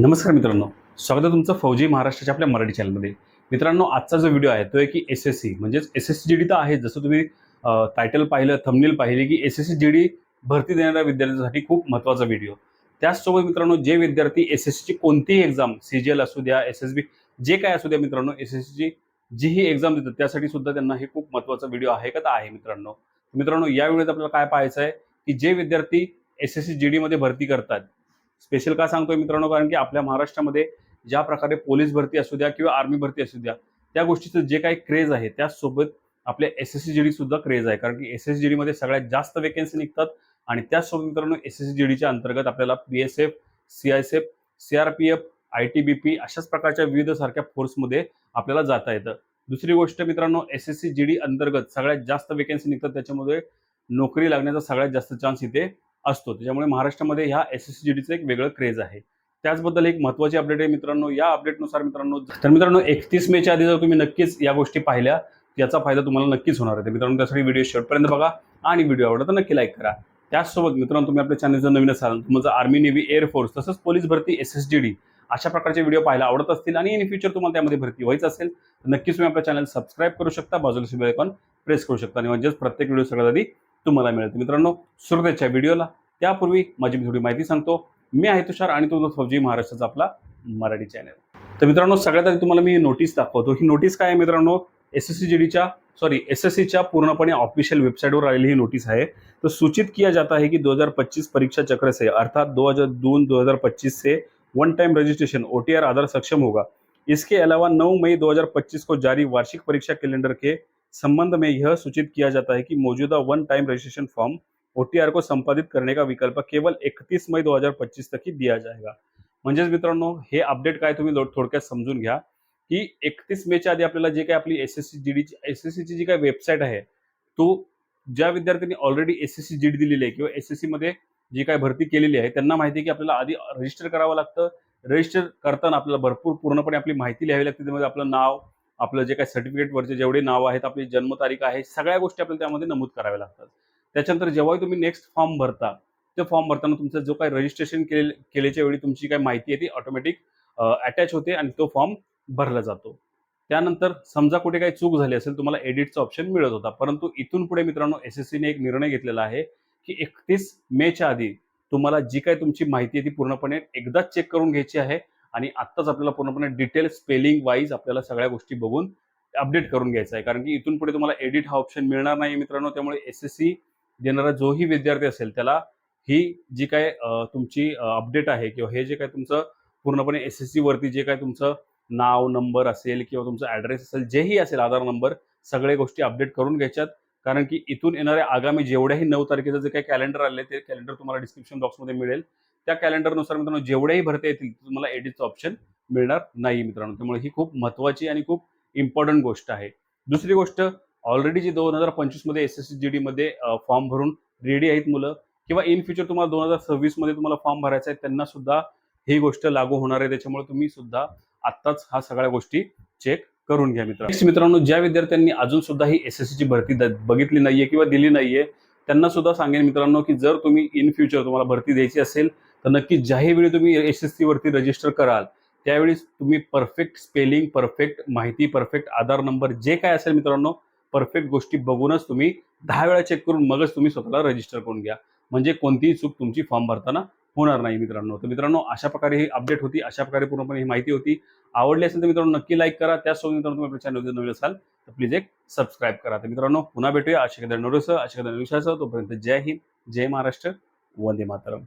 नमस्कार मित्रांनो स्वागत आहे तुमचं फौजी महाराष्ट्राच्या आपल्या मराठी चॅनलमध्ये मित्रांनो आजचा जो व्हिडिओ आहे तो आहे की एस एस सी म्हणजेच S S C G D तर आहे जसं तुम्ही टायटल पाहिलं थंबनेल पाहिले की S S C G D भरती देणाऱ्या विद्यार्थ्यांसाठी खूप महत्त्वाचा व्हिडिओ त्याचसोबत मित्रांनो जे विद्यार्थी एस एस सीची कोणतीही एक्झाम सी जी एल असू द्या एस एस बी जे काय असू द्या मित्रांनो एस एस सीची जीही एक्झाम देतात त्यासाठी सुद्धा त्यांना हे खूप महत्त्वाचा व्हिडिओ आहे का? तर आहे मित्रांनो. मित्रांनो या व्हिडिओत आपल्याला काय पाहायचं आहे की जे विद्यार्थी एस एस सी जी डीमध्ये भरती करतात स्पेशल का सांगतोय मित्रांनो? कारण की आपल्या महाराष्ट्रामध्ये ज्या प्रकारे पोलीस भरती असू द्या किंवा आर्मी भरती असू द्या त्या गोष्टीचं जे काही क्रेज आहे त्याचसोबत आपल्या S S C G D सुद्धा क्रेज आहे. कारण की एस एस जी सगळ्यात जास्त वेकेन्सी निघतात आणि त्याचसोबत मित्रांनो एस एस डीच्या अंतर्गत आपल्याला P S F C I S F C R P F I T B P अशाच प्रकारच्या विविध सारख्या फोर्समध्ये आपल्याला जाता येतं. दुसरी गोष्ट मित्रांनो S S C G D अंतर्गत सगळ्यात जास्त वेकेन्सी निघतात. त्याच्यामध्ये नोकरी लागण्याचा सगळ्यात जास्त चान्स इथे असतो. त्याच्यामुळे महाराष्ट्रामध्ये ह्या एस एस सी डीचं एक वेगळं क्रेज आहे. त्याचबद्दल एक महत्त्वाची अपडेट आहे मित्रांनो. या अपडेटनुसार मित्रांनो तर मित्रांनो एकतीस मेच्या आधी जर तुम्ही नक्कीच या गोष्टी पाहिल्या याचा फायदा तुम्हाला नक्कीच होणार आहे. मित्रांनो त्यासाठी व्हिडिओ शेवटपर्यंत बघा आणि व्हिडिओ आवडला तर नक्की लाईक करा. त्याचसोबत मित्रांनो तुम्ही आपल्या चॅनल जर नवीन असाल तुमचं आर्मी नेव्ही एअरफोर्स तसंच पोलीस भरती एस एस जी डी अशा प्रकारचे व्हिडिओ पाहायला आवडत असतील आणि इन फ्युचर तुम्हाला त्यामध्ये भरती व्हायचं असेल तर नक्कीच तुम्ही आपल्या चॅनल सबस्क्राईब करू शकता. बाजूला बेल आयकॉन प्रेस करू शकता. आणि म्हणजेच प्रत्येक व्हिडिओ सगळ्यात आधी तुम्हाला मिळेल. मित्रांनो सुरुवातीच्या व्हिडिओला त्यापूर्वी माझी मी थोडी माहिती सांगतो. मी आहे तुषार आणि तो फौजी महाराष्ट्राचा आपला मराठी चॅनल तर मित्रांनो सगळ्यात आधी तुम्हाला मी नोटीस दाखवतो. ही नोटीस काय आहे मित्रांनो? एस एस सी जी डीच्या सॉरी एस एस सीच्या पूर्णपणे ऑफिशियल वेबसाईटवर आलेली ही नोटीस आहे. तर सूचित किया जाता है हजार 2025 परीक्षा चक्र से अर्थात दो हजार जून 2025 से one time registration O T R Aadhaar सक्षम होगा. इसके अलावा 9 मई 2025 को जारी वार्षिक परीक्षा कैलेंडर के संबंध में यह सूचित किया जाता है कि मौजूदा one time registration form OTR को संपादित करने का विकल्प केवल 31 मई 2025 तक ही दिया जाएगा। म्हणजेच मित्रांनो हे अपडेट काय तुम्ही थोडक्यात समजून घ्या की एकतीस मेच्या आधी आपल्याला जे काय आपली S S C G S S सीची जी काय वेबसाईट आहे तो ज्या विद्यार्थ्यांनी already S S C G D दिलेली आहे किंवा एस एस सीमध्ये जी काय भरती केलेली आहे त्यांना माहिती आहे की आपल्याला आधी रजिस्टर करावं लागतं. रजिस्टर करताना आपल्याला भरपूर पूर्णपणे आपली माहिती लिहावी लागते. त्यामध्ये आपलं नाव आपलं जे काय सर्टिफिकेटवरचे जेवढे नाव आहेत आपली जन्मतारीख आहे सगळ्या गोष्टी आपल्याला त्यामध्ये नमूद कराव्या लागतात. त्याच्यानंतर जेव्हाही तुम्ही नेक्स्ट फॉर्म भरता ते फॉर्म भरताना तुमचं जो काही रजिस्ट्रेशन केले केल्याच्या वेळी तुमची काय माहिती आहे ती ऑटोमॅटिक अटॅच होते आणि तो फॉर्म भरला जातो. त्यानंतर समजा कुठे काही चूक झाली असेल तुम्हाला एडिटचा ऑप्शन मिळत होता. परंतु इथून पुढे मित्रांनो एस एस सीने एक निर्णय घेतलेला आहे की एकतीस मेच्या आधी तुम्हाला जी काही तुमची माहिती आहे ती पूर्णपणे एकदाच चेक करून घ्यायची आहे आणि आत्ताच आपल्याला पूर्णपणे डिटेल स्पेलिंग वाईज आपल्याला सगळ्या गोष्टी बघून अपडेट करून घ्यायचं आहे. कारण की इथून पुढे तुम्हाला एडिट हा ऑप्शन मिळणार नाही मित्रांनो त्यामुळे एस एस सी देणारा जोही विद्यार्थी असेल त्याला ही जी काय तुमची अपडेट आहे किंवा हे जे काय तुमचं पूर्णपणे एस एस सी वरती जे काय तुमचं नाव नंबर असेल किंवा तुमचा ॲड्रेस असेल जेही असेल आधार नंबर सगळ्या गोष्टी अपडेट करून घ्यायच्यात. कारण की इथून येणाऱ्या आगामी जेवढ्याही नऊ तारखेचं जे काही कॅलेंडर आले ते कॅलेंडर तुम्हाला डिस्क्रिप्शन बॉक्समध्ये मिळेल. त्या कॅलेंडरनुसार मित्रांनो जेवढ्याही भरता येतील तुम्हाला एडिटचं ऑप्शन मिळणार नाही मित्रांनो. त्यामुळे ही खूप महत्त्वाची आणि खूप इम्पॉर्टंट गोष्ट आहे. दुसरी गोष्ट ऑलरेडी जी दोन हजार पंचवीसमध्ये एस एस सी जी डीमध्ये फॉर्म भरून रेडी आहेत मुलं. किंवा इन फ्युचर तुम्हाला दोन हजार सव्वीसमध्ये तुम्हाला फॉर्म भरायचा आहे त्यांना सुद्धा ही गोष्ट लागू होणार आहे. त्याच्यामुळे तुम्ही सुद्धा आत्ताच हा सगळ्या गोष्टी चेक करून घ्या मित्र मित्रांनो ज्या विद्यार्थ्यांनी अजून सुद्धा ही एस एस ची भरती बघितली नाहीये किंवा दिली नाहीये त्यांना सुद्धा सांगेन मित्रांनो की जर तुम्ही इन फ्युचर तुम्हाला भरती द्यायची असेल तर नक्की ज्याही वेळी तुम्ही एस एस सी वरती रजिस्टर कराल त्यावेळी तुम्ही परफेक्ट स्पेलिंग परफेक्ट माहिती परफेक्ट आधार नंबर जे काय असेल मित्रांनो परफेक्ट गोष्टी बघूनच तुम्ही दहा वेळा चेक करून मगच तुम्ही स्वतःला रजिस्टर करून घ्या. म्हणजे कोणतीही चूक तुमची फॉर्म भरताना होणार नाही मित्रांनो. तर मित्रांनो अशा प्रकारे ही अपडेट होती अशा प्रकारे पूर्णपणे ही माहिती होती. आवडली असेल तर मित्रांनो नक्की लाईक करा. त्याचसोबत मित्रांनो तुम्ही आपल्या चॅनल नवीन असाल तर प्लीज एक सबस्क्राईब करा. तर मित्रांनो पुन्हा भेटूया. अशा कदा नोटीसह अशा कदा विषयासह तोपर्यंत जय हिंद जय महाराष्ट्र. वंदे मातरम.